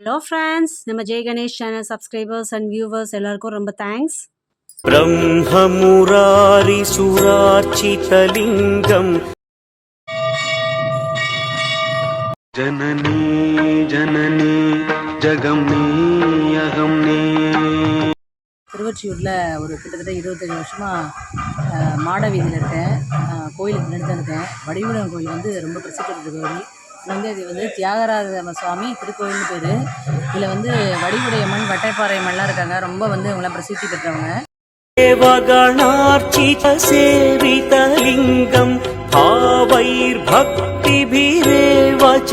Hello friends நம்ம Jai Ganesh channel subscribers and viewers எல்லாருக்கும் ரொம்ப தேங்க்ஸ் பிரம்மமுராரி சுராட்சி தலிங்கம். ஜனனி ஜனனி ஜகம் நீ அகம் நீ. திருவொற்றியூரில் ஒரு கிட்டத்தட்ட இருபத்தஞ்சி வருஷமாக மாட வீதியில் இருக்கேன். கோயிலுக்கு நிறுத்திருக்கேன் வடிவுடன் கோயில் வந்து ரொம்ப பிரசித்தி பெற்ற வந்து இது வந்து தியாகராஜ சுவாமி திருக்கோயில்னு பேர். இதில் வந்து வடிவுடையம்மன் வட்டைப்பாறை அம்மன்லாம் இருக்காங்க. ரொம்ப வந்து இவங்களாம் பிரசித்தி பெற்றவங்க. தேவகணார்ச்சித சேவிதலிங்கம் பாவைர் பக்தி பிரேவச்ச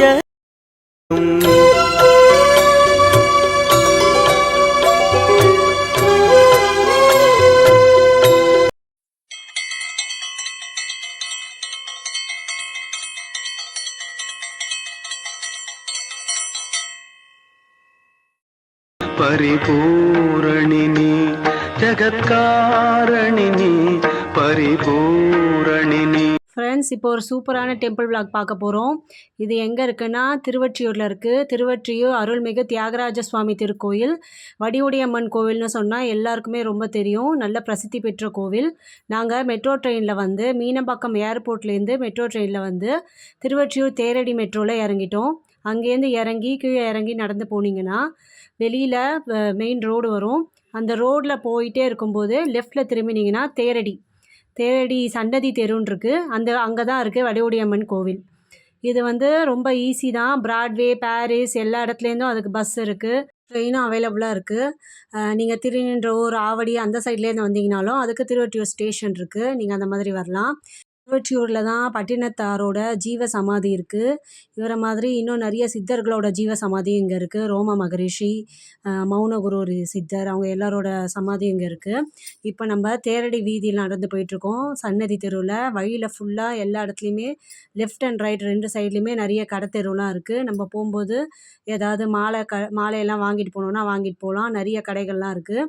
పరిపూరణిని ஜகத்காரணினி பரிபூரணினி. ஃப்ரெண்ட்ஸ் இப்போ ஒரு சூப்பரான டெம்பிள் விளாக் பார்க்க போகிறோம் இது எங்கே இருக்குன்னா திருவற்றியூரில் இருக்குது திருவற்றியூர் அருள்மிகு தியாகராஜ சுவாமி திருக்கோயில். வடிவுடையம்மன் கோவில்னு சொன்னால் எல்லாருக்குமே ரொம்ப தெரியும். நல்ல பிரசித்தி பெற்ற கோவில். நாங்கள் மெட்ரோ ட்ரெயினில் வந்து மீனம்பாக்கம் ஏர்போர்ட்லேருந்து மெட்ரோ ட்ரெயினில் வந்து திருவற்றியூர் தேரடி மெட்ரோவில் இறங்கிட்டோம். அங்கேருந்து இறங்கி கீழே இறங்கி நடந்து போனீங்கன்னா வெளியில் மெயின் ரோடு வரும். அந்த ரோட்டில் போயிட்டே இருக்கும்போது லெஃப்டில் திரும்பினீங்கன்னா தேரடி. தேரடி சன்னதி தெருன்னு இருக்குது அந்த அங்கே தான் இருக்குது வடிவுடையம்மன் கோவில். இது வந்து ரொம்ப ஈஸி தான். பிராட்வே பாரிஸ் எல்லா இடத்துலேருந்தும் அதுக்கு பஸ் இருக்குது ட்ரெயினும் அவைலபிளாக இருக்குது நீங்கள் திருநின்றவூர் ஆவடி அந்த சைட்லேருந்து வந்தீங்கனாலும் அதுக்கு திருவொற்றியூர் ஸ்டேஷன் இருக்குது நீங்கள் அந்த மாதிரி வரலாம். திருவொற்றியூரில் தான் பட்டினத்தாரோட ஜீவ சமாதி இருக்குது இவரை மாதிரி இன்னும் நிறைய சித்தர்களோட ஜீவ சமாதி இங்கே இருக்குது ரோம மகரிஷி மௌனகுரு சித்தர் அவங்க எல்லாரோட சமாதி இங்கே இருக்குது இப்போ நம்ம தேரடி வீதியில் நடந்து போயிட்டுருக்கோம். சன்னதி தெருவில் வழியில் ஃபுல்லாக எல்லா இடத்துலையுமே லெஃப்ட் அண்ட் ரைட் ரெண்டு சைட்லேயுமே நிறைய கடை தெருவெலாம் இருக்குது நம்ம போகும்போது ஏதாவது மாலை க மாலையெல்லாம் வாங்கிட்டு போனோன்னா வாங்கிட்டு போகலாம். நிறைய கடைகள்லாம் இருக்குது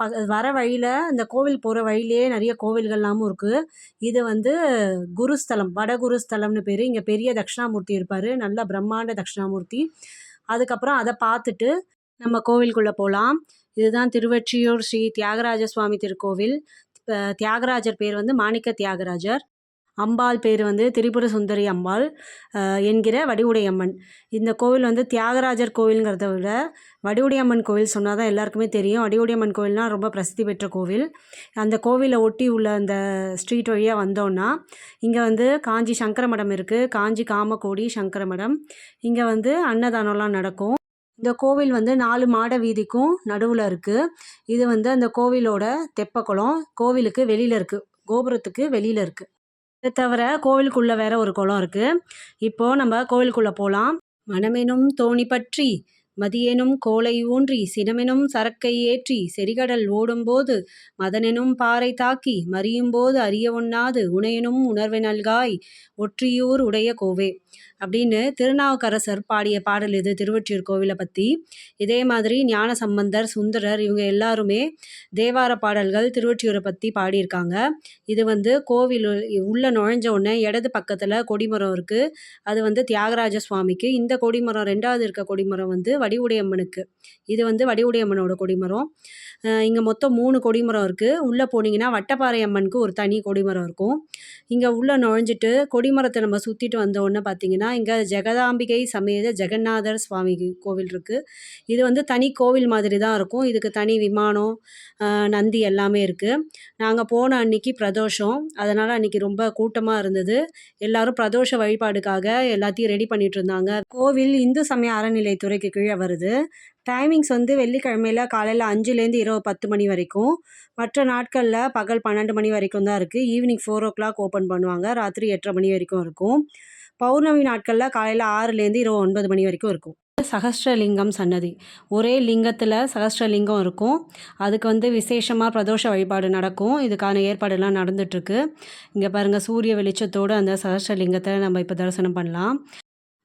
ப வர வழியில் இந்த கோவில் போகிற வழியிலே நிறைய கோவில்கள்லாமும் இருக்குது இது வந்து குருஸ்தலம் வடகுருஸ்தலம்னு பேர். இங்கே பெரிய தட்சிணாமூர்த்தி இருப்பார். நல்ல பிரம்மாண்ட தட்சிணாமூர்த்தி. அதுக்கப்புறம் அதை பார்த்துட்டு நம்ம கோவிலுக்குள்ளே போகலாம் இதுதான் திருவொற்றியூர் ஸ்ரீ தியாகராஜ சுவாமி திருக்கோவில். தியாகராஜர் பேர் வந்து மாணிக்க தியாகராஜர். அம்பாள் பேர் வந்து திரிபுர சுந்தரி அம்பாள் என்கிற வடிவுடையம்மன் இந்த கோவில் வந்து தியாகராஜர் கோவிலுங்கிறத விட வடிவுடையம்மன் கோவில் சொன்னால் தான் எல்லாருக்குமே தெரியும். வடிவுடையம்மன் கோவில்னால் ரொம்ப பிரசித்தி பெற்ற கோவில். அந்த கோவிலை ஒட்டி உள்ள அந்த ஸ்ட்ரீட் வழியாக வந்தோன்னா இங்கே வந்து காஞ்சி சங்கர மடம் இருக்குது காஞ்சி காமக்கோடி சங்கர மடம் இங்கே வந்து அன்னதானம்லாம் நடக்கும். இந்த கோவில் வந்து நாலு மாட வீதிக்கும் நடுவில் இருக்குது இது வந்து அந்த கோவிலோட தெப்பக்குளம். கோவிலுக்கு வெளியில் இருக்குது கோபுரத்துக்கு வெளியில் இருக்குது இதை தவிர கோவிலுக்குள்ளே வேற ஒரு குளம் இருக்குது இப்போது நம்ம கோவிலுக்குள்ளே போகலாம் மனமெனும் தோணி பற்றி மதியெனும் கோலை ஊன்றி சினமெனும் சரக்கை ஏற்றி செரிகடல் ஓடும்போது மதனெனும் பாறை தாக்கி மறியும்போது அறிய ஒண்ணாது உனையெனும் உணர்வை நல்காய் ஒற்றியூர் உடைய கோவே. அப்படின்னு திருநாவுக்கரசர் பாடிய பாடல் இது திருவொற்றியூர் கோவிலை பற்றி இதே மாதிரி ஞான சம்பந்தர் சுந்தரர் இவங்க எல்லாருமே தேவார பாடல்கள் திருவொற்றியூரை பற்றி பாடியிருக்காங்க. இது வந்து கோவில் உள்ளே நுழைஞ்ச உடனே இடது பக்கத்தில் கொடிமரம் இருக்குது அது வந்து தியாகராஜ சுவாமிக்கு. இந்த கொடிமரம் ரெண்டாவது இருக்க கொடிமரம் வந்து வடிவுடையம்மனுக்கு. இது வந்து வடிவுடையம்மனோட கொடிமரம். இங்கே மொத்தம் மூணு கொடிமரம் இருக்குது உள்ளே போனீங்கன்னா வட்டப்பாறை அம்மனுக்கு ஒரு தனி கொடிமரம் இருக்கும். இங்கே உள்ளே நுழைஞ்சிட்டு கொடிமரத்தை நம்ம சுற்றிட்டு வந்த உடனே பார்த்தீங்கன்னா இங்கே ஜெகதாம்பிகை சமேத ஜெகநாதர் சுவாமி கோவில் இருக்குது இது வந்து தனி கோவில் மாதிரி தான் இருக்கும். இதுக்கு தனி விமானம் நந்தி எல்லாமே இருக்குது நாங்கள் போன அன்னைக்கு பிரதோஷம். அதனால் அன்னைக்கு ரொம்ப கூட்டமாக இருந்தது. எல்லாரும் பிரதோஷ வழிபாடுக்காக எல்லாத்தையும் ரெடி பண்ணிட்டு இருந்தாங்க. கோவில் இந்து சமய அறநிலைத்துறைக்கு கீழே வருது. டைமிங்ஸ் வந்து வெள்ளிக்கிழமையில் காலையில் அஞ்சுலேருந்து இரவு பத்து மணி வரைக்கும். மற்ற நாட்களில் பகல் பன்னெண்டு மணி வரைக்கும் தான் இருக்குது evening four o'clock open பண்ணுவாங்க. ராத்திரி எட்டரை மணி வரைக்கும் இருக்கும். பௌர்ணமி நாட்களில் காலையில் ஆறுலேருந்து இரவு ஒன்பது மணி வரைக்கும் இருக்கும். சகஸ்ரலிங்கம் சன்னதி. ஒரே லிங்கத்தில் சகஸ்ரலிங்கம் இருக்கும். அதுக்கு வந்து விசேஷமாக பிரதோஷ வழிபாடு நடக்கும். இதுக்கான ஏற்பாடெல்லாம் நடந்துட்டுருக்கு இங்கே பாருங்கள் சூரிய வெளிச்சத்தோடு அந்த சகஸ்ரலிங்கத்தை நம்ம இப்போ தரிசனம் பண்ணலாம்.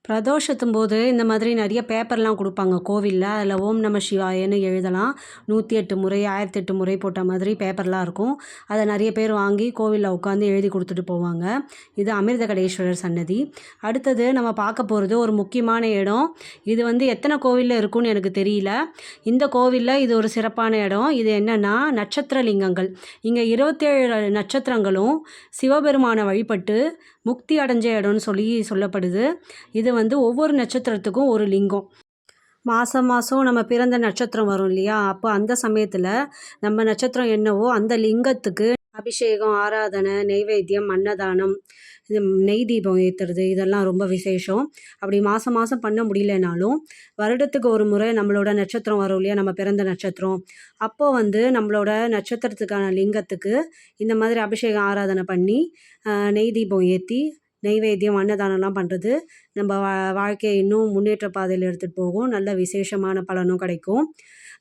பிரதோஷத்தும் போது இந்த மாதிரி நிறைய பேப்பர்லாம் கொடுப்பாங்க கோவிலில். அதில் ஓம் நம சிவாயன்னு எழுதலாம். நூற்றி எட்டு முறை ஆயிரத்தி எட்டு முறை போட்ட மாதிரி பேப்பர்லாம் இருக்கும். அதை நிறைய பேர் வாங்கி கோவிலில் உட்காந்து எழுதி கொடுத்துட்டு போவாங்க. இது அமிர்த கடேஸ்வரர் சன்னதி. அடுத்தது நம்ம பார்க்க போகிறது ஒரு முக்கியமான இடம். இது வந்து எத்தனை கோவிலில் இருக்கும்னு எனக்கு தெரியல. இந்த கோவிலில் இது ஒரு சிறப்பான இடம். இது என்னென்னா நட்சத்திர லிங்கங்கள் இங்கே இருபத்தேழு நட்சத்திரங்களும் சிவபெருமானை வழிபட்டு முக்தி அடைஞ்ச இடம்னு சொல்லி சொல்லப்படுது. இது வந்து ஒவ்வொரு நட்சத்திரத்துக்கும் ஒரு லிங்கம். மாதம் மாதம் நம்ம பிறந்த நட்சத்திரம் வரும் இல்லையா? அப்போ அந்த சமயத்தில் நம்ம நட்சத்திரம் என்னவோ அந்த லிங்கத்துக்கு அபிஷேகம் ஆராதனை நெய்வேத்தியம் அன்னதானம் இது நெய் தீபம் ஏற்றுறது இதெல்லாம் ரொம்ப விசேஷம். அப்படி மாதம் மாதம் பண்ண முடியலனாலும் வருடத்துக்கு ஒரு முறை நம்மளோட நட்சத்திரம் வரும் இல்லையா? நம்ம பிறந்த நட்சத்திரம். அப்போது வந்து நம்மளோட நட்சத்திரத்துக்கான லிங்கத்துக்கு இந்த மாதிரி அபிஷேகம் ஆராதனை பண்ணி நெய் தீபம் ஏற்றி நெய்வேத்தியம் அன்னதானம்லாம் பண்ணுறது நம்ம வா வாழ்க்கையை இன்னும் முன்னேற்ற பாதையில் எடுத்துகிட்டு போகும். நல்ல விசேஷமான பலனும் கிடைக்கும்.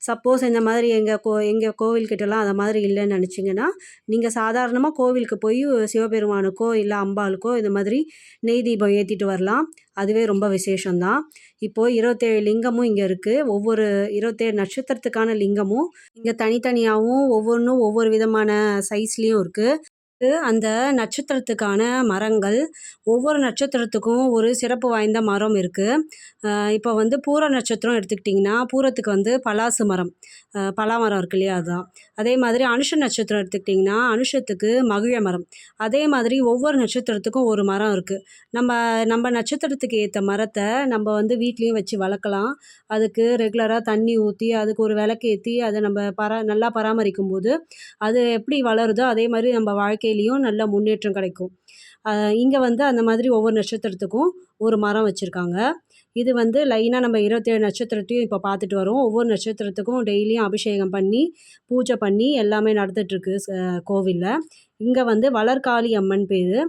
சப்போஸ் இந்த மாதிரி எங்கள் கோ எங்கள் கோவில்கிட்டலாம் அந்த மாதிரி இல்லைன்னு நினச்சிங்கன்னா நீங்கள் சாதாரணமாக கோவிலுக்கு போய் சிவபெருமானுக்கோ இல்லை அம்பாளுக்கோ இந்த மாதிரி நெய் தீபம் ஏற்றிட்டு வரலாம். அதுவே ரொம்ப விசேஷம்தான். இப்போது இருபத்தேழு லிங்கமும் இங்கே இருக்குது ஒவ்வொரு இருபத்தேழு நட்சத்திரத்துக்கான லிங்கமும் இங்கே தனித்தனியாகவும் ஒவ்வொன்றும் ஒவ்வொரு விதமான சைஸ்லேயும் இருக்குது அந்த நட்சத்திரத்துக்கான மரங்கள் ஒவ்வொரு நட்சத்திரத்துக்கும் ஒரு சிறப்பு வாய்ந்த மரம் இருக்குது இப்போ வந்து பூர நட்சத்திரம் எடுத்துக்கிட்டிங்கன்னா பூரத்துக்கு வந்து பலாசு மரம். பலா மரம் இருக்கு இல்லையா அதுதான். அதே மாதிரி அனுஷ நட்சத்திரம் எடுத்துக்கிட்டிங்கன்னா அனுஷத்துக்கு மகிழ மரம். அதே மாதிரி ஒவ்வொரு நட்சத்திரத்துக்கும் ஒரு மரம் இருக்குது நம்ம நம்ம நட்சத்திரத்துக்கு ஏற்ற மரத்தை நம்ம வந்து வீட்லேயும் வச்சு வளர்க்கலாம். அதுக்கு ரெகுலராக தண்ணி ஊற்றி அதுக்கு ஒரு விளக்கேற்றி அதை நம்ம பரா நல்லா பராமரிக்கும் போது அது எப்படி வளருதோ அதே மாதிரி நம்ம துறையிலையும் நல்ல முன்னேற்றம் கிடைக்கும். இங்கே வந்து அந்த மாதிரி ஒவ்வொரு நட்சத்திரத்துக்கும் ஒரு மரம் வச்சுருக்காங்க. இது வந்து லைனாக நம்ம இருபத்தேழு நட்சத்திரத்தையும் இப்போ பார்த்துட்டு வரோம். ஒவ்வொரு நட்சத்திரத்துக்கும் டெய்லியும் அபிஷேகம் பண்ணி பூஜை பண்ணி எல்லாமே நடந்துகிட்ருக்கு கோவிலில். இங்கே வந்து வளர்காளி அம்மன் பேர்.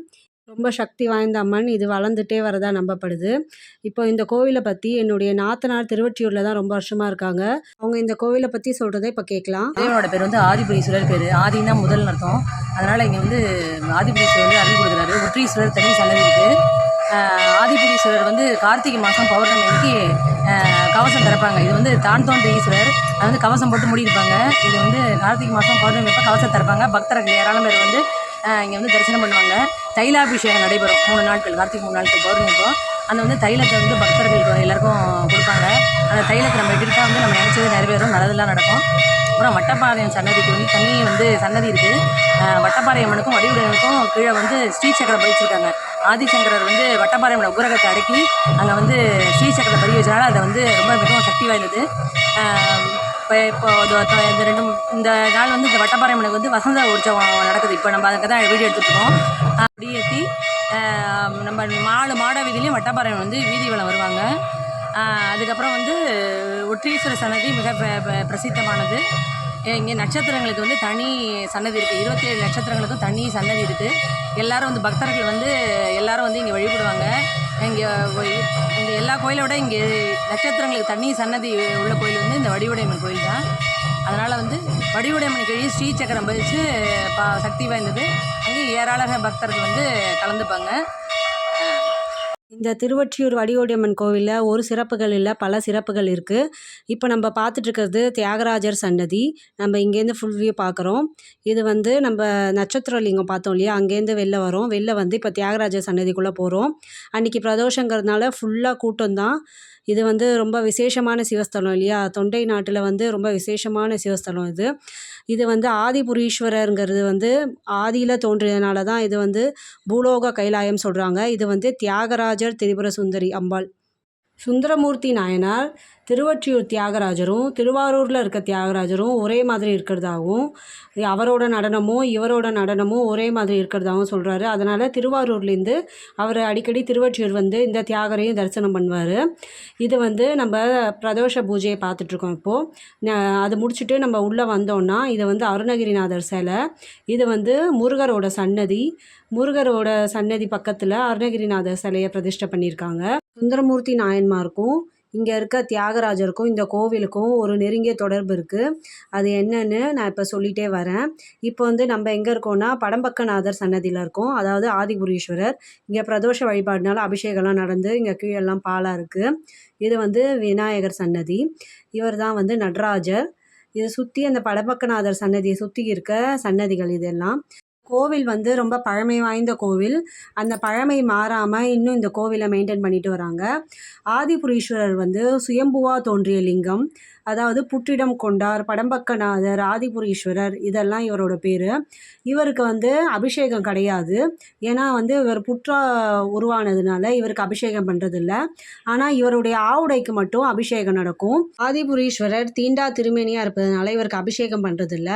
ரொம்ப சக்தி வாய்ந்த அம்மன். இது வளர்ந்துட்டே வரதா நம்பப்படுது. இப்போ இந்த கோவிலை பற்றி என்னுடைய நாத்தனார் திருவொற்றியூரில் தான் ரொம்ப வருஷமாக இருக்காங்க. அவங்க இந்த கோவிலை பற்றி சொல்கிறத இப்போ கேட்கலாம். தேவனோட பேர் வந்து ஆதிபுரீஸ்வரர் பேர். ஆதினா முதல் அர்த்தம். அதனால் இங்கே வந்து ஆதிபுரீஸ்வரர் வந்து அருள் கொடுக்குறாரு. ஒற்றீஸ்வரர் தனி சன்னதி இருக்குது ஆதிபுரீஸ்வரர் வந்து கார்த்திகை மாதம் பௌர்ணமி அன்னைக்கு கவசம் திறப்பாங்க. இது வந்து தான் தோன்ற ஈஸ்வரர். அது வந்து கவசம் போட்டு மூடியிருப்பாங்க. இது வந்து கார்த்திகை மாதம் பௌர்ணமி அப்போ கவசம் திறப்பாங்க. பக்தர்கள் ஏராளம் பேர் வந்து இங்கே வந்து தரிசனம் பண்ணுவாங்க. தைலாபிஷேகம் நடைபெறும். மூணு நாட்கள் கார்த்திகை மூணு நாட்கள் பௌர்ணமி அந்த வந்து தைலத்தை வந்து பக்தர்களுக்கு எல்லாருக்கும் கொடுப்பாங்க. அந்த தைலத்தை நம்ம எடுத்துட்டால் வந்து நம்ம நினச்சது நிறைவேறும் நல்லதெல்லாம் நடக்கும். அப்புறம் வட்டப்பாளையம் சன்னதிக்கு வந்து தனி வந்து சன்னதி இருக்குது வட்டப்பாளையம் அம்மனுக்கும் வடிவுடையனுக்கும் கீழே வந்து ஸ்ரீசக்கரம் பதிச்சிருக்காங்க. ஆதிசங்கரர் வந்து வட்டப்பாளையம் உரகத்தை அடக்கி அங்கே வந்து ஸ்ரீசக்கரத்தை பதிவு வச்சனால அதை வந்து ரொம்ப மிகவும் சக்தி வாய்ந்தது. இப்போ இப்போ இந்த ரெண்டு இந்த நாள் வந்து இந்த வட்டப்பாறையம்மனுக்கு வந்து வசந்த உற்சவம் நடக்குது. இப்போ நம்ம அதுக்கு தான் வீடியோ எடுத்துகிட்ருக்கோம் அப்படி ஏற்றி நம்ம மாடு மாட வீதியிலையும் வட்டப்பாறை வந்து வீதி வளம் வருவாங்க. அதுக்கப்புறம் வந்து ஒற்றீஸ்வர சன்னதி மிக பிரசித்தமானது. இங்கே நட்சத்திரங்களுக்கு வந்து தனி சன்னதி இருக்குது இருபத்தேழு நட்சத்திரங்களுக்கும் தனி சன்னதி இருக்குது எல்லோரும் வந்து பக்தர்கள் வந்து எல்லாரும் வந்து இங்கே வழிபடுவாங்க. இங்கே இந்த எல்லா கோயிலை விட இங்கே நட்சத்திரங்களுக்கு தண்ணி சன்னதி உள்ள கோயில் வந்து இந்த வடிவுடையம்மன் கோயில் தான். அதனால் வந்து வடிவுடையம்மன் கீழே ஸ்ரீசக்கரம் பதிச்சு பா சக்தி வாய்ந்தது. அங்கே ஏராளமான பக்தர்கள் வந்து கலந்துப்பாங்க. இந்த திருவொற்றியூர் வடிவோடியம்மன் கோவிலில் ஒரு சிறப்புகள் இல்லை பல சிறப்புகள் இருக்குது இப்போ நம்ம பார்த்துட்ருக்கிறது தியாகராஜர் சன்னதி. நம்ம இங்கேருந்து ஃபுல் வியூ பார்க்குறோம் இது வந்து நம்ம நட்சத்திர லிங்கம் பார்த்தோம் இல்லையா? அங்கேருந்து வெளில வரோம். வெளில வந்து இப்போ தியாகராஜர் சன்னதிக்குள்ளே போகிறோம் அன்றைக்கி பிரதோஷங்கிறதுனால ஃபுல்லாக கூட்டம் தான் இது வந்து ரொம்ப விசேஷமான சிவஸ்தலம் இல்லையா? தொண்டை நாட்டில் வந்து ரொம்ப விசேஷமான சிவஸ்தலம் இது. இது வந்து ஆதிபுரீஸ்வரருங்கிறது வந்து ஆதியில் தோன்றியதுனால தான் இது வந்து பூலோக கைலாயம் சொல்கிறாங்க இது வந்து தியாகராஜர் திரிபுர சுந்தரி அம்பாள். சுந்தரமூர்த்தி நாயனார் திருவொற்றியூர் தியாகராஜரும் திருவாரூரில் இருக்க தியாகராஜரும் ஒரே மாதிரி இருக்கிறதாகவும் அவரோட நடனமும் இவரோட நடனமும் ஒரே மாதிரி இருக்கிறதாகவும் சொல்கிறாரு அதனால் திருவாரூர்லேருந்து அவர் அடிக்கடி திருவொற்றியூர் வந்து இந்த தியாகரையும் தரிசனம் பண்ணுவார். இது வந்து நம்ம பிரதோஷ பூஜையை பார்த்துட்ருக்கோம் இப்போது அது முடிச்சுட்டு நம்ம உள்ளே வந்தோம்னா இது வந்து அருணகிரிநாதர் சிலை இது வந்து முருகரோட சன்னதி முருகரோட சன்னதி பக்கத்தில் அருணகிரிநாதர் சிலையை பிரதிஷ்டை பண்ணியிருக்காங்க. சுந்தரமூர்த்தி நாயன்மாருக்கும் இங்கே இருக்க தியாகராஜருக்கும் இந்த கோவிலுக்கும் ஒரு நெருங்கிய தொடர்பு இருக்குது அது என்னன்னு நான் இப்போ சொல்லிகிட்டே வரேன். இப்போ வந்து நம்ம எங்கே இருக்கோம்னா படம்பக்கநாதர் சன்னதியில் இருக்கோம். அதாவது ஆதிபுரீஸ்வரர். இங்கே பிரதோஷ வழிபாடுனால அபிஷேகம்லாம் நடந்து இங்கே கீழெல்லாம் பாலாக இருக்குது இது வந்து விநாயகர் சன்னதி. இவர் தான் வந்து நடராஜர். இதை சுற்றி அந்த படம்பக்கநாதர் சன்னதியை சுற்றி இருக்க சன்னதிகள் இதெல்லாம். கோவில் வந்து ரொம்ப பழமை வாய்ந்த கோவில். அந்த பழமை மாறாமல் இன்னும் இந்த கோவிலை மெயின்டைன் பண்ணிட்டு வராங்க. ஆதிபுரீஸ்வரர் வந்து சுயம்புவா தோன்றிய லிங்கம். அதாவது புற்றிடம் கொண்டார் படம்பக்கநாதர் ஆதிபுரீஸ்வரர் இதெல்லாம் இவரோட பேர். இவருக்கு வந்து அபிஷேகம் கிடையாது. ஏன்னா வந்து இவர் புற்றா உருவானதுனால இவருக்கு அபிஷேகம் பண்ணுறதில்ல ஆனால் இவருடைய ஆவுடைக்கு மட்டும் அபிஷேகம் நடக்கும். ஆதிபுரீஸ்வரர் தீண்டா திருமேனியாக இருப்பதனால இவருக்கு அபிஷேகம் பண்ணுறதில்ல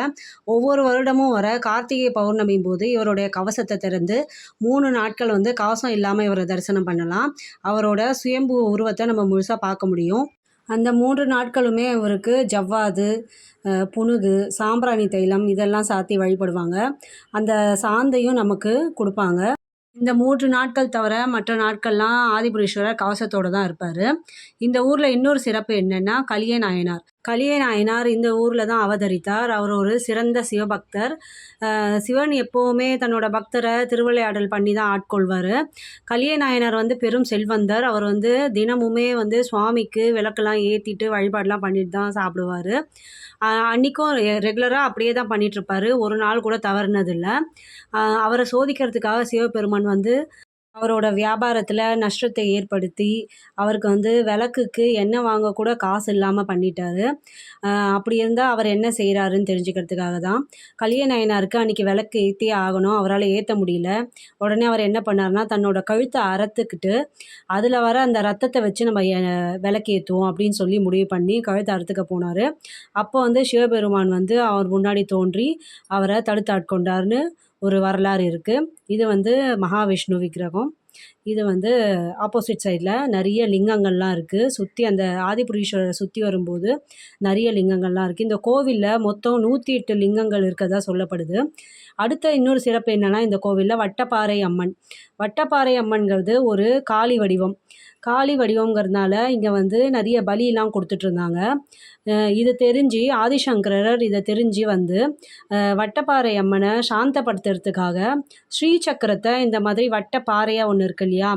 ஒவ்வொரு வருடமும் வர கார்த்திகை பௌர்ணமி போது இவருடைய கவசத்தை திறந்து மூணு நாட்கள் வந்து கவசம் இல்லாமல் இவரை தரிசனம் பண்ணலாம். அவரோட சுயம்பு உருவத்தை நம்ம முழுசாக பார்க்க முடியும். அந்த மூன்று நாட்களுமே அவருக்கு ஜவ்வாது புனுகு சாம்பிராணி தைலம் இதெல்லாம் சாத்தி வழிபடுவாங்க. அந்த சாந்தையும் நமக்கு கொடுப்பாங்க. இந்த மூன்று நாட்கள் தவிர மற்ற நாட்கள்லாம் ஆதிபுரீஸ்வரர் கவசத்தோடு தான் இருப்பார். இந்த ஊரில் இன்னொரு சிறப்பு என்னென்னா கலிய நாயனார் கலிய நாயனார் இந்த ஊரில் தான் அவதரித்தார். அவர் ஒரு சிறந்த சிவபக்தர். சிவன் எப்போவுமே தன்னோட பக்தரை திருவிளையாடல் பண்ணி தான் ஆட்கொள்வார். கலிய நாயனார் வந்து பெரும் செல்வந்தர். அவர் வந்து தினமுமே வந்து சுவாமிக்கு விளக்கெல்லாம் ஏற்றிட்டு வழிபாடெலாம் பண்ணிட்டு தான் சாப்பிடுவார். அன்றைக்கும் ரெகுலராக அப்படியே தான் பண்ணிகிட்ருப்பாரு ஒரு நாள் கூட தவறுனதில்லை. அவரை சோதிக்கிறதுக்காக சிவபெருமான் வந்து அவரோட வியாபாரத்தில் நஷ்டத்தை ஏற்படுத்தி அவருக்கு வந்து விளக்குக்கு எண்ணெய் வாங்க கூட காசு இல்லாமல் பண்ணிட்டாரு. அப்படி இருந்தால் அவர் என்ன செய்கிறாருன்னு தெரிஞ்சுக்கிறதுக்காக தான். கலிய நாயனாருக்கு அன்றைக்கி விளக்கு ஏற்றியே ஆகணும். அவரால் ஏற்ற முடியல. உடனே அவர் என்ன பண்ணாருன்னா தன்னோட கழுத்தை அறுத்துக்கிட்டு அதில் வர அந்த ரத்தத்தை வச்சு நம்ம விளக்கு ஏற்றுவோம் அப்படின்னு சொல்லி முடிவு பண்ணி கழுத்தை அறுத்துக்க போனார். அப்போ வந்து சிவபெருமான் வந்து அவர் முன்னாடி தோன்றி அவரை தடுத்தாட்கொண்டார்னு ஒரு வரலாறு இருக்குது இது வந்து மகாவிஷ்ணு விக்கிரகம். இது வந்து ஆப்போசிட் சைடில் நிறைய லிங்கங்கள்லாம் இருக்குது சுற்றி அந்த ஆதிபுரீஸ்வரரை சுற்றி வரும்போது நிறைய லிங்கங்கள்லாம் இருக்குது இந்த கோவிலில் மொத்தம் நூற்றி எட்டு லிங்கங்கள் இருக்கிறதா சொல்லப்படுது. அடுத்த இன்னொரு சிறப்பு என்னென்னா இந்த கோவிலில் வட்டப்பாறை அம்மன். வட்டப்பாறை அம்மன்கிறது ஒரு காளி வடிவம். காளி வடிவங்கிறதுனால இங்கே வந்து நிறைய பலியெல்லாம் கொடுத்துட்ருந்தாங்க இது தெரிஞ்சு ஆதிசங்கரர் இதை தெரிஞ்சு வந்து வட்டப்பாறை அம்மனை சாந்தப்படுத்துறதுக்காக ஸ்ரீ சக்கரத்தை இந்த மாதிரி வட்டப்பாறையாக ஒன்று இருக்கு இல்லையா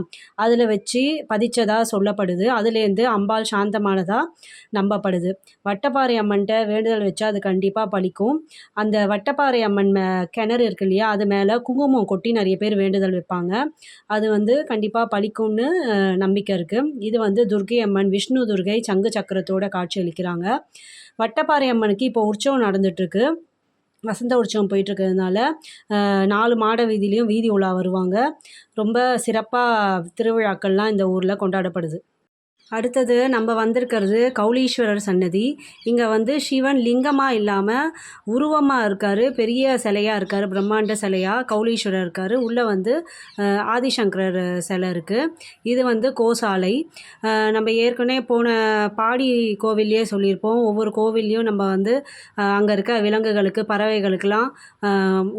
அதில் வச்சு பதிச்சதா சொல்லப்படுது. அதுலேருந்து அம்பாள் சாந்தமானதாக நம்பப்படுது. வட்டப்பாறை அம்மன்கிட்ட வேண்டுதல் வச்சா அது கண்டிப்பாக பழிக்கும். அந்த வட்டப்பாறை அம்மன் மே கிணறு இருக்கு இல்லையா அது மேலே குங்குமம் கொட்டி நிறைய பேர் வேண்டுதல் வைப்பாங்க. அது வந்து கண்டிப்பாக பழிக்கும்னு நம்பிக்கை இருக்குது இது வந்து துர்க்கை அம்மன் விஷ்ணு துர்கை சங்கு சக்கரத்தோட காட்சி அளிக்கிறாங்க. வட்டப்பாறை அம்மனுக்கு இப்போ உற்சவம் நடந்துட்டுருக்கு. வசந்த உற்சவம் போயிட்டுருக்கிறதுனால நாலு மாட வீதியிலையும் வீதி உலா வருவாங்க. ரொம்ப சிறப்பாக திருவிழாக்கள்லாம் இந்த ஊரில் கொண்டாடப்படுது. அடுத்தது நம்ம வந்திருக்கிறது கௌலீஸ்வரர் சன்னதி. இங்கே வந்து சிவன் லிங்கமாக இல்லாமல் உருவமாக இருக்கார் பெரிய சிலையாக இருக்கார் பிரம்மாண்ட சிலையாக கௌலீஸ்வரர் இருக்கார். உள்ளே வந்து ஆதிசங்கரர் சிலை இருக்குது இது வந்து கோசாலை. நம்ம ஏற்கனவே போன பாடி கோவில்லையே சொல்லியிருப்போம். ஒவ்வொரு கோவில்லையும் நம்ம வந்து அங்கே இருக்க விலங்குகளுக்கு பறவைகளுக்கெல்லாம்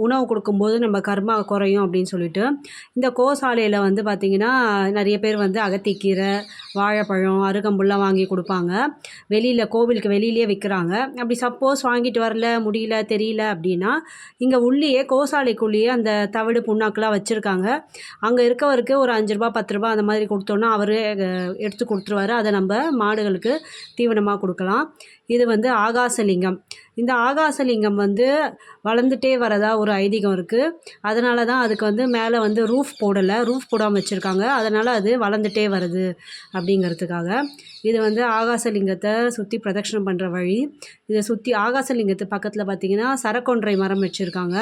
உணவு கொடுக்கும்போது நம்ம கர்மா குறையும் அப்படின்னு சொல்லிட்டு. இந்த கோசாலையில் வந்து பார்த்திங்கன்னா நிறைய பேர் வந்து அகத்திக்கீரை வாழைப்பழம் அருகம்புல்லாம் வாங்கி கொடுப்பாங்க. வெளியில் கோவிலுக்கு வெளியிலேயே விற்கிறாங்க அப்படி சப்போஸ் வாங்கிட்டு வரல முடியல தெரியல அப்படின்னா இங்கே உள்ளேயே கோசாலைக்குள்ளேயே அந்த தவிடு புண்ணாக்கெலாம் வச்சுருக்காங்க. அங்கே இருக்கவருக்கு ஒரு அஞ்சு ரூபா பத்து ரூபா அந்த மாதிரி கொடுத்தோன்னா அவரே எடுத்து கொடுத்துருவாரு. அதை நம்ம மாடுகளுக்கு தீவனமாக கொடுக்கலாம். இது வந்து ஆகாசலிங்கம். இந்த ஆகாசலிங்கம் வந்து வளர்ந்துட்டே வரதா ஒரு ஐதீகம் இருக்குது அதனால தான் அதுக்கு வந்து மேலே வந்து ரூஃப் போடலை. ரூஃப் போடாமல் வச்சுருக்காங்க. அதனால் அது வளர்ந்துட்டே வருது அப்படிங்கிறதுக்காக. இது வந்து ஆகாசலிங்கத்தை சுற்றி பிரதட்சணம் பண்ணுற வழி. இதை சுற்றி ஆகாசலிங்கத்து பக்கத்தில் பார்த்திங்கன்னா சரக்கொன்றை மரம் வச்சுருக்காங்க.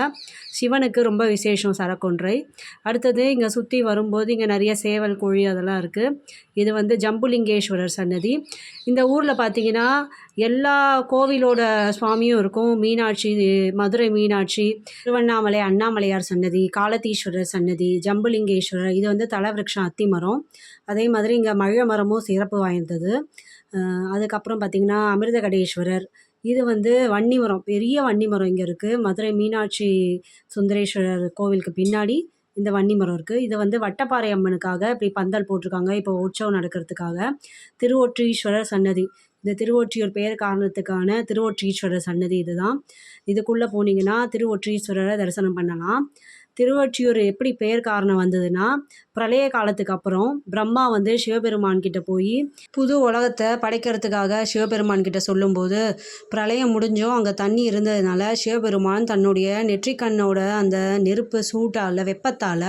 சிவனுக்கு ரொம்ப விசேஷம் சரக்கொன்றை. அடுத்தது இங்கே சுற்றி வரும்போது இங்கே நிறைய சேவல் கோழி அதெல்லாம் இருக்குது இது வந்து ஜம்புலிங்கேஸ்வரர் சன்னதி. இந்த ஊரில் பார்த்தீங்கன்னா எல்லா கோவிலோட சுவாமியும் இருக்கும். மீனாட்சி மதுரை மீனாட்சி திருவண்ணாமலை அண்ணாமலையார் சன்னதி காலத்தீஸ்வரர் சன்னதி ஜம்புலிங்கேஸ்வரர். இது வந்து தலவிருக்ஷம் அத்தி மரம். அதே மாதிரி இங்கே மழை மரமும் சிறப்பு வாய்ந்தது. அதுக்கப்புறம் பார்த்திங்கன்னா அமிர்தகடேஸ்வரர் இது வந்து வன்னி மரம் பெரிய வன்னி மரம் இங்கே இருக்குது மதுரை மீனாட்சி சுந்தரேஸ்வரர் கோவிலுக்கு பின்னாடி இந்த வன்னி மரம் இருக்குது இது வந்து வட்டப்பாறை அம்மனுக்காக இப்படி பந்தல் போட்டிருக்காங்க இப்போ உற்சவம் நடக்கிறதுக்காக. திருவொற்றீஸ்வரர் சன்னதி. இந்த திருவொற்றியூர் பெயர் காரணத்துக்கான திருவொற்றீஸ்வரர் சன்னதி இதுதான். இதுக்குள்ளே போனீங்கன்னா திருவொற்றீஸ்வரரை தரிசனம் பண்ணலாம். திருவொற்றியூர் எப்படி பெயர் காரணம் வந்ததுன்னா பிரளய காலத்துக்கு அப்புறம் பிரம்மா வந்து சிவபெருமான் கிட்ட போய் புது உலகத்தை படைக்கிறதுக்காக சிவபெருமான் கிட்ட சொல்லும்போது பிரளயம் முடிஞ்சும் அங்கே தண்ணி இருந்ததுனால சிவபெருமான் தன்னுடைய நெற்றிக்கண்ணோட அந்த நெருப்பு சூட்டால் வெப்பத்தால்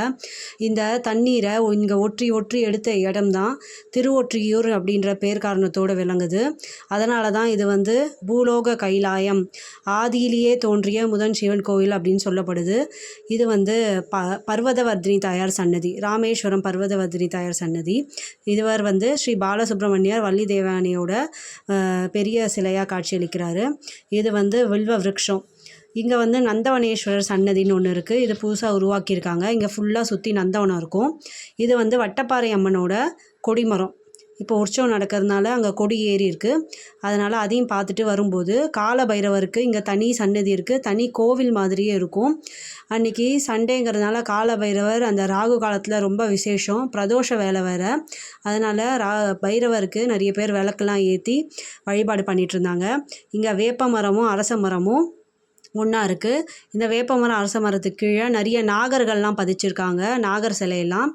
இந்த தண்ணீரை இங்கே ஒற்றி ஒற்றி எடுத்த இடம்தான் திருவொற்றியூர் அப்படின்ற பேர் காரணத்தோடு விளங்குது. அதனால தான் இது வந்து பூலோக கைலாயம் ஆதியிலேயே தோன்றிய முதன் சிவன் கோவில் அப்படின்னு சொல்லப்படுது. இது வந்து வந்து ப பர்வதவர்தினி தாயார் சன்னதி ராமேஸ்வரம் பர்வதவர்தினி தாயார் சன்னதி. இதுவர் வந்து ஸ்ரீ பாலசுப்ரமணியர் வள்ளி தேவானியோட பெரிய சிலையாக காட்சியளிக்கிறாரு. இது வந்து வில்வ விருட்சம் இங்கே வந்து நந்தவனேஸ்வரர் சன்னதின்னு ஒன்று இருக்குது இது புதுசாக உருவாக்கியிருக்காங்க. இங்கே ஃபுல்லாக சுற்றி நந்தவனம் இருக்கும். இது வந்து வட்டப்பாறை அம்மனோட கொடிமரம். இப்போ உற்சவம் நடக்கிறதுனால அங்கே கொடி ஏறி இருக்குது அதனால் அதையும் பார்த்துட்டு வரும்போது கால பைரவருக்கு இங்கே தனி சன்னதி இருக்குது தனி கோவில் மாதிரியே இருக்கும். அன்றைக்கி சண்டேங்கிறதுனால கால பைரவர் அந்த ராகு காலத்தில் ரொம்ப விசேஷம். பிரதோஷ வேலை வேறு. அதனால் ரா பைரவருக்கு நிறைய பேர் விளக்கெல்லாம் ஏற்றி வழிபாடு பண்ணிகிட்டு இருந்தாங்க. இங்கே வேப்ப மரமும் அரச மரமும் ஒன்றா இருக்குது இந்த வேப்பமரம் அரச மரத்துக்கு கீழே நிறைய நாகர்கள்லாம் பதிச்சிருக்காங்க நாகர் சிலையெல்லாம்.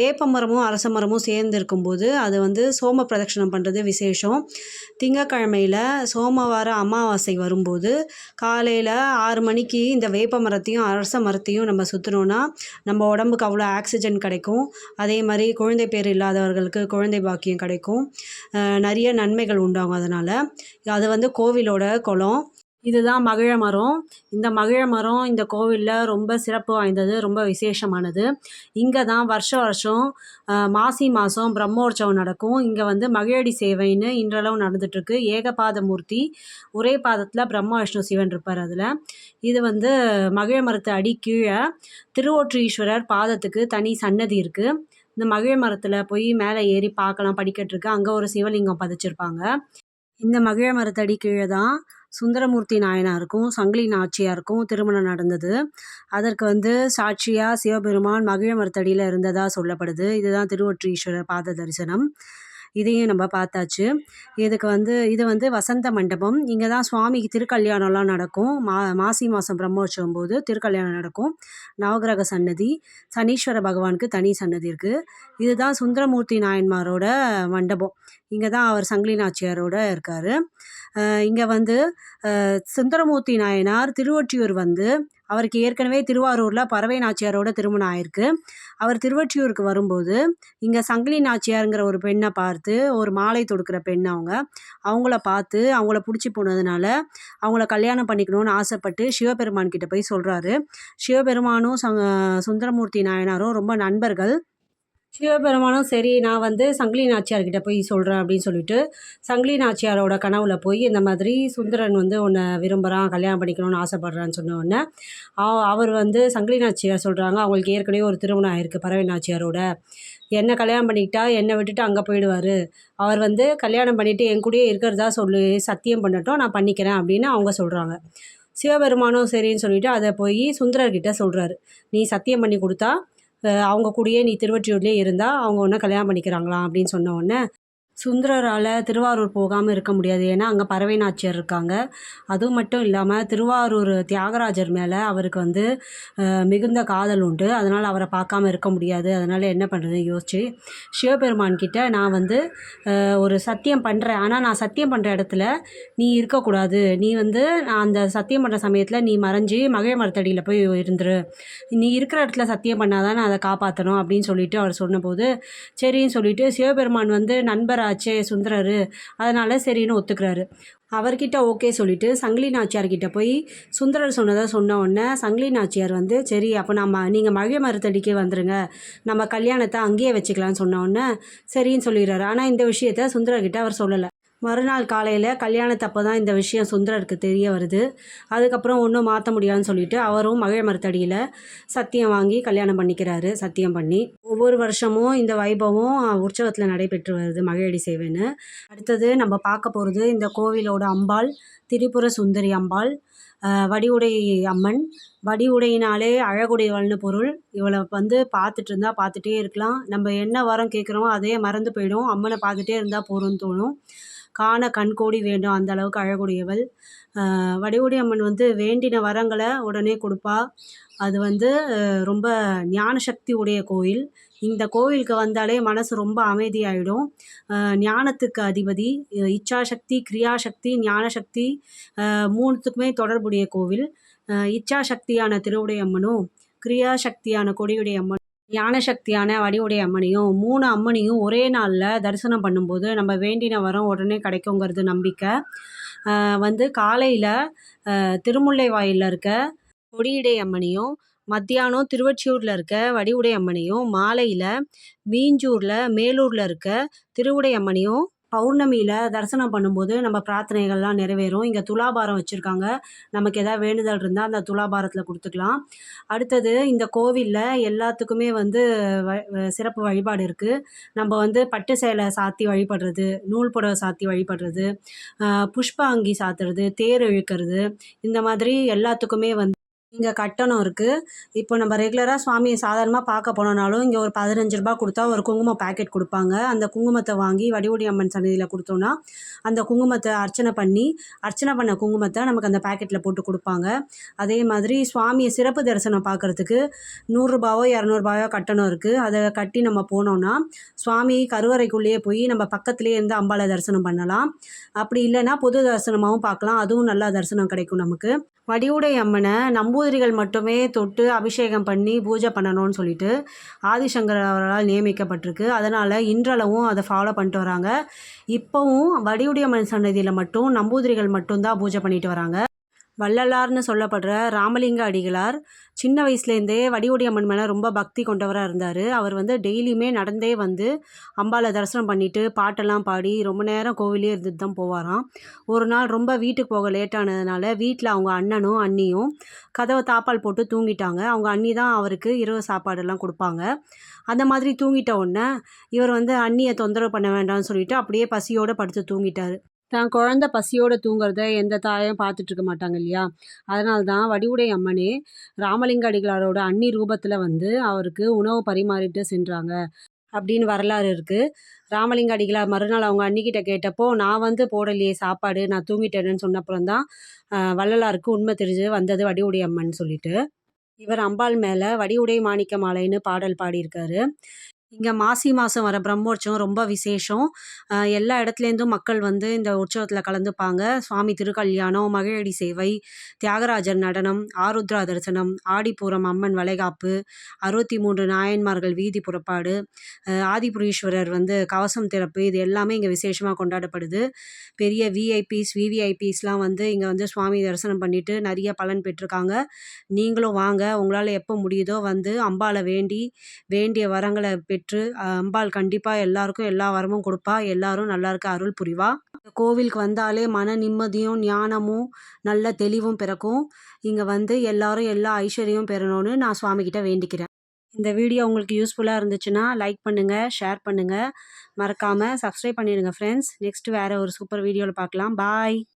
வேப்பமரமும் அரச மரமும் சேர்ந்து இருக்கும்போது அது வந்து சோம பிரதட்சணம் பண்ணுறது விசேஷம். திங்கக்கிழமையில் சோமவார அமாவாசை வரும்போது காலையில் ஆறு மணிக்கு இந்த வேப்ப மரத்தையும் அரச மரத்தையும் நம்ம சுற்றுனோன்னா நம்ம உடம்புக்கு அவ்வளோ ஆக்சிஜன் கிடைக்கும். அதே மாதிரி குழந்தை பேர் இல்லாதவர்களுக்கு குழந்தை பாக்கியம் கிடைக்கும். நிறைய நன்மைகள் உண்டாகும் அதனால். அது வந்து கோவிலோட குளம். இதுதான் மகிழ மரம். இந்த மகிழ மரம் இந்த கோவிலில் ரொம்ப சிறப்பு வாய்ந்தது ரொம்ப விசேஷமானது. இங்கே தான் வருஷம் வருஷம் மாசி மாதம் பிரம்மோற்சவம் நடக்கும். இங்கே வந்து மகிழடி சேவைன்னு இன்றளவு நடந்துட்டுருக்கு. ஏகபாத மூர்த்தி ஒரே பாதத்தில் பிரம்மா விஷ்ணு சிவன் இருப்பார் அதில். இது வந்து மகிழ மரத்து அடி கீழே திருவொற்றீஸ்வரர் பாதத்துக்கு தனி சன்னதி இருக்குது இந்த மகிழ மரத்தில் போய் மேலே ஏறி பார்க்கலாம் படிக்கட்டு இருக்கு அங்கே ஒரு சிவலிங்கம் பதிச்சிருப்பாங்க. இந்த மகிழ மரத்தடி கீழே தான் சுந்தரமூர்த்தி நாயனாருக்கும் சங்கிலி நாச்சியாருக்கும் திருமணம் நடந்தது. அதற்கு வந்து சாட்சியாக சிவபெருமான் மகிழ மரத்தடியில் இருந்ததாக சொல்லப்படுது. இதுதான் திருவொற்றீஸ்வரர் பாத தரிசனம். இதையும் நம்ம பார்த்தாச்சு. இதுக்கு வந்து இது வந்து வசந்த மண்டபம். இங்கே தான் சுவாமிக்கு திருக்கல்யாணம்லாம் நடக்கும். மா மாசி மாதம் பிரம்மோற்சவம் போது திருக்கல்யாணம் நடக்கும். நவகிரக சன்னதி சனீஸ்வர பகவானுக்கு தனி சன்னதி இருக்குது இதுதான் சுந்தரமூர்த்தி நாயன்மாரோட மண்டபம். இங்கே தான் அவர் சங்கிலி நாச்சியாரோட இருக்கார். இங்கே வந்து சுந்தரமூர்த்தி நாயனார் திருவொற்றியூர் வந்து அவருக்கு ஏற்கனவே திருவாரூரில் பறவை நாச்சியாரோட திருமணம் ஆயிருக்கு. அவர் திருவொற்றியூருக்கு வரும்போது இங்கே சங்கிலி நாச்சியாருங்கிற ஒரு பெண்ணை பார்த்து ஒரு மாலை தொடுக்கிற பெண் அவங்க அவங்கள பார்த்து அவங்கள பிடிச்சி போனதுனால அவங்கள கல்யாணம் பண்ணிக்கணும்னு ஆசைப்பட்டு சிவபெருமான் கிட்ட போய் சொல்கிறாரு சிவபெருமானும் சங்க சுந்தரமூர்த்தி நாயனாரும் ரொம்ப நண்பர்கள். சிவபெருமானும் சரி நான் வந்து சங்கிலி நாச்சியார்கிட்ட போய் சொல்கிறேன் அப்படின்னு சொல்லிட்டு சங்கிலி நாச்சியாரோட கனவுல போய் இந்த மாதிரி சுந்தரன் வந்து உன்னை விரும்புகிறான் கல்யாணம் பண்ணிக்கணும்னு ஆசைப்பட்றான்னு சொன்னோடனே அவ- அவர் வந்து சங்கிலி நாச்சியார் சொல்கிறாங்க அவங்களுக்கு ஏற்கனவே ஒரு திருமணம் ஆயிருக்கு பறவை நாச்சியாரோட. என்னை கல்யாணம் பண்ணிக்கிட்டா என்னை விட்டுட்டு அங்கே போயிடுவார். அவர் வந்து கல்யாணம் பண்ணிவிட்டு என் கூடயே இருக்கிறதா சொல்லி சத்தியம் பண்ணட்டும் நான் பண்ணிக்கிறேன் அப்படின்னு அவங்க சொல்கிறாங்க சிவபெருமானும் சரின்னு சொல்லிட்டு அதை போய் சுந்தரர்கிட்ட சொல்கிறாரு நீ சத்தியம் பண்ணி கொடுத்தா அவங்க கூடயே நீ திருவொற்றியூர்லேயே இருந்தால் அவங்க ஒன்றும் கல்யாணம் பண்ணிக்கிறாங்களாம் அப்படின்னு சொன்ன உடனே சுந்தரரால் திருவாரூர் போகாமல் இருக்க முடியாது. ஏன்னா அங்கே பறவை நாச்சியார் இருக்காங்க. அதுவும் மட்டும் இல்லாமல் திருவாரூர் தியாகராஜர் மேலே அவருக்கு வந்து மிகுந்த காதல் உண்டு. அதனால் அவரை பார்க்காம இருக்க முடியாது. அதனால் என்ன பண்ணுறது யோசிச்சு சிவபெருமான் கிட்ட நான் வந்து ஒரு சத்தியம் பண்ணுறேன் ஆனால் நான் சத்தியம் பண்ணுற இடத்துல நீ இருக்கக்கூடாது நீ வந்து நான் அந்த சத்தியம் பண்ணுற சமயத்தில் நீ மறைஞ்சி மகிழ மரத்தடியில் போய் இருந்துரு. நீ இருக்கிற இடத்துல சத்தியம் பண்ணாதான் நான் அதை காப்பாற்றணும் அப்படின்னு சொல்லிட்டு அவர் சொன்னபோது சரின்னு சொல்லிட்டு சிவபெருமான் வந்து நண்பர் ஆச்சே சுந்தரர். அதனால் சரின்னு ஒத்துக்கிறாரு. அவர்கிட்ட ஓகே சொல்லிட்டு சங்கிலி நாச்சியார்கிட்ட போய் சுந்தரர் சொன்னதை சொன்ன உடனே சங்கிலி நாச்சியார் வந்து சரி அப்போ நம்ம நீங்கள் மழை மரத்தடிக்கு வந்துடுங்க நம்ம கல்யாணத்தை அங்கேயே வச்சுக்கலாம்னு சொன்ன உடனே சரின்னு சொல்லிடுறாரு. ஆனால் இந்த விஷயத்த சுந்தரர்கிட்ட அவர் சொல்லலை. மறுநாள் காலையில் கல்யாணத்தப்போ தான் இந்த விஷயம் சுந்தரருக்கு தெரிய வருது. அதுக்கப்புறம் ஒன்றும் மாற்ற முடியாதுன்னு சொல்லிட்டு அவரும் மகிழ மரத்தடியில் சத்தியம் வாங்கி கல்யாணம் பண்ணிக்கிறாரு சத்தியம் பண்ணி. ஒவ்வொரு வருஷமும் இந்த வைபவம் உற்சவத்தில் நடைபெற்று வருது மகிழடி சேவைன்னு. அடுத்தது நம்ம பார்க்க போகிறது இந்த கோவிலோட அம்பாள் திரிபுர சுந்தரி அம்பாள் வடிவுடை அம்மன். வடிவுடையினாலே அழகுடையவள்னு பொருள். இவளை வந்து பார்த்துட்டு இருந்தால் பார்த்துட்டே இருக்கலாம். நம்ம என்ன வரம் கேட்குறோமோ அதே மறந்து போயிடும். அம்மனை பார்த்துட்டே இருந்தால் போகிறோம்னு தோணும். காண கண்கோடி வேண்டும் அந்த அளவுக்கு அழகுடையவள். வடிவுடி அம்மன் வந்து வேண்டின வரங்களை உடனே கொடுப்பா. அது வந்து ரொம்ப ஞான சக்தி உடைய கோயில். இந்த கோவிலுக்கு வந்தாலே மனசு ரொம்ப அமைதியாயிடும். ஞானத்துக்கு அதிபதி இச்சாசக்தி கிரியாசக்தி ஞானசக்தி மூணுத்துக்குமே தொடர்புடைய கோவில். இச்சாசக்தியான திருவுடையம்மனும் கிரியாசக்தியான கொடியுடைய அம்மன் ஞான சக்தியான வடிவுடைய அம்மனையும் மூணு அம்மனையும் ஒரே நாளில் தரிசனம் பண்ணும்போது நம்ம வேண்டின வரம் உடனே கிடைக்குங்கிறது நம்பிக்கை. வந்து காலையில் திருமுல்லை வாயிலில் இருக்க கொடியுடை அம்மனையும் மத்தியானம் திருவொற்றியூரில் இருக்க வடிவுடை அம்மனையும் மாலையில் மீஞ்சூரில் மேலூரில் இருக்க திருவுடை அம்மனையும் பௌர்ணமியில் தரிசனம் பண்ணும்போது நம்ம பிரார்த்தனைகள்லாம் நிறைவேறும். இங்கே துலாபாரம் வச்சுருக்காங்க. நமக்கு எதாவது வேண்டுதல் இருந்தால் அந்த துலாபாரத்தில் கொடுத்துக்கலாம். அடுத்தது இந்த கோவிலில் எல்லாத்துக்குமே வந்து வ வ- சிறப்பு வழிபாடு இருக்குது நம்ம வந்து பட்டு சேலை சாத்தி வழிபடுறது நூல் புடவை சாத்தி வழிபடுறது புஷ்ப அங்கி சாத்துறது தேர் இழுக்கிறது இந்த மாதிரி எல்லாத்துக்குமே வந்து இங்கே கட்டணம் இருக்குது இப்போ நம்ம ரெகுலராக சுவாமியை சாதாரணமாக பார்க்க போனோம்னாலும் இங்கே ஒரு பதினஞ்சு ரூபாய் கொடுத்தா ஒரு குங்குமம் பாக்கெட் கொடுப்பாங்க. அந்த குங்குமத்தை வாங்கி வடிவடி அம்மன் சன்னதியில் கொடுத்தோன்னா அந்த குங்குமத்தை அர்ச்சனை பண்ணி அர்ச்சனை பண்ண குங்குமத்தை நமக்கு அந்த பாக்கெட்டில் போட்டு கொடுப்பாங்க. அதே மாதிரி சுவாமியை சிறப்பு தரிசனம் பார்க்குறதுக்கு நூறுரூபாவோ இரநூறுபாயோ கட்டணம் இருக்குது அதை கட்டி நம்ம போனோம்னா சுவாமி கருவறைக்குள்ளேயே போய் நம்ம பக்கத்துலேயே இருந்து அம்பாளை தரிசனம் பண்ணலாம். அப்படி இல்லைன்னா பொது தரிசனமாகவும் பார்க்கலாம். அதுவும் நல்லா தரிசனம் கிடைக்கும் நமக்கு. வடிவுடை அம்மனை நம்பூர் நம்பூதிரிகள் மட்டுமே தொட்டு அபிஷேகம் பண்ணி பூஜை பண்ணணும்னு சொல்லிட்டு ஆதிசங்கர் அவர்களால் நியமிக்கப்பட்டிருக்கு. அதனால் இன்றளவும் அதை ஃபாலோ பண்ணிட்டு வராங்க. இப்போவும் வடிவுடைய அம்மன் சன்னதியில் மட்டும் நம்பூதிரிகள் மட்டும்தான் பூஜை பண்ணிட்டு வராங்க. வள்ளலார்னு சொல்லப்படுற ராமலிங்க அடிகளார் சின்ன வயசுலேருந்தே வடிவுடைய அம்மன் மேலே ரொம்ப பக்தி கொண்டவராக இருந்தார். அவர் வந்து டெய்லியுமே நடந்தே வந்து அம்பாளை தரிசனம் பண்ணிவிட்டு பாட்டெல்லாம் பாடி ரொம்ப நேரம் கோவிலே இருந்துட்டு தான் போவாராம். ஒரு நாள் ரொம்ப வீட்டுக்கு போக லேட்டானதுனால வீட்டில் அவங்க அண்ணனும் அண்ணியும் கதவை தாப்பால் போட்டு தூங்கிட்டாங்க. அவங்க அண்ணி தான் அவருக்கு இரவு சாப்பாடெல்லாம் கொடுப்பாங்க. அந்த மாதிரி தூங்கிட்ட உடனே இவர் வந்து அண்ணியை தொந்தரவு பண்ண வேண்டாம்னு சொல்லிவிட்டு அப்படியே பசியோடு படுத்து தூங்கிட்டார். தான் குழந்த பசியோடு தூங்குறத எந்த தாயும் பார்த்துட்டு இருக்க மாட்டாங்க இல்லையா? அதனால தான் வடிவுடை அம்மனே ராமலிங்க அடிகளாரோட அன்னி ரூபத்தில் வந்து அவருக்கு உணவு பரிமாறிட்டு சென்றாங்க அப்படின்னு வரலாறு இருக்குது ராமலிங்க அடிகளார் மறுநாள் அவங்க அண்ணிக்கிட்ட கேட்டப்போ நான் வந்து போடலையே சாப்பாடு நான் தூங்கிட்டேன்னு சொன்னப்புறம் தான் வள்ளலாருக்கு உண்மை தெரிஞ்சு வந்தது வடிவுடை அம்மன் சொல்லிட்டு. இவர் அம்பாள் மேலே வடிவுடை மாணிக்க மாலைன்னு பாடல் பாடியிருக்காரு. இங்கே மாசி மாதம் வர பிரம்மோற்சவம் ரொம்ப விசேஷம். எல்லா இடத்துலேருந்தும் மக்கள் வந்து இந்த உற்சவத்தில் கலந்துப்பாங்க. சுவாமி திருக்கல்யாணம் மகிழடி சேவை தியாகராஜர் நடனம் ஆருத்ரா தரிசனம் ஆடிப்பூரம் அம்மன் வளைகாப்பு அறுபத்தி மூன்று நாயன்மார்கள் வீதி புறப்பாடு ஆதிபுரீஸ்வரர் வந்து கவசம் திறப்பு இது எல்லாமே இங்கே விசேஷமாக கொண்டாடப்படுது. பெரிய விஐபிஸ் விவிஐபிஸ்லாம் வந்து இங்கே வந்து சுவாமி தரிசனம் பண்ணிவிட்டு நிறைய பலன் பெற்றிருக்காங்க. நீங்களும் வாங்க உங்களால் எப்போ முடியுதோ வந்து அம்பாளை வேண்டி வேண்டிய வரங்களை பெற்று பெற்று அம்பாள் கண்டிப்பாக எல்லாருக்கும் எல்லா வரமும் கொடுப்பா. எல்லாரும் நல்லா இருக்க அருள் புரிவா. கோவிலுக்கு வந்தாலே மன நிம்மதியும் ஞானமும் நல்ல தெளிவும் பிறக்கும். இங்கே வந்து எல்லாரும் எல்லா ஐஸ்வர்யமும் பெறணும்னு நான் சுவாமிகிட்ட வேண்டிக்கிறேன். இந்த வீடியோ உங்களுக்கு யூஸ்ஃபுல்லாக இருந்துச்சுன்னா லைக் பண்ணுங்கள் ஷேர் பண்ணுங்கள் மறக்காமல் சப்ஸ்கிரைப் பண்ணிடுங்க ஃப்ரெண்ட்ஸ் நெக்ஸ்ட் வேறு ஒரு சூப்பர் வீடியோவில் பார்க்கலாம் பாய்.